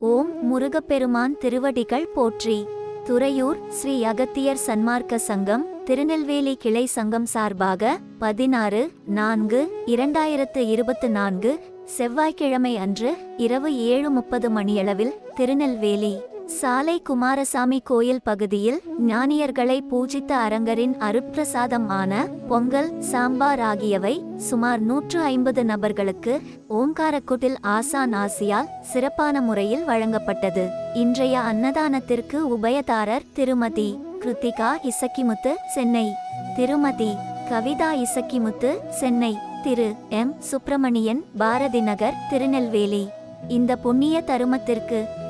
ஓம் முருகப்பெருமான் திருவடிகள் போற்றி. துறையூர் ஸ்ரீ அகத்தியர் சன்மார்க்க சங்கம் திருநெல்வேலி கிளை சங்கம் சார்பாக பதினாறு நான்கு இரண்டாயிரத்து இருபத்து நான்கு செவ்வாய்க்கிழமை அன்று இரவு ஏழு முப்பது மணியளவில் திருநெல்வேலி. சாலை குமாரசாமி கோயில் பகுதியில் ஞானியர்களை பூஜித்த அரங்கரின் அருப்பிரசாதமான ஆன பொங்கல் சாம்பார் ஆகியவை சுமார் நூற்று ஐம்பது நபர்களுக்கு ஓங்காரக்குட்டில் ஆசான் ஆசியால் சிறப்பான முறையில் வழங்கப்பட்டது. இன்றைய அன்னதானத்திற்கு உபயதாரர் திருமதி கிருத்திகா இசக்கிமுத்து சென்னை திருமதி கவிதா இசக்கிமுத்து சென்னை திரு. எம். சுப்பிரமணியன் பாரதி நகர் திருநெல்வேலி. இந்த புண்ணிய தருமத்திற்கு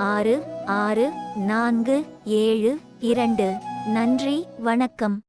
ஆறு ஆறு நான்கு ஏழு இரண்டு. நன்றி வணக்கம்.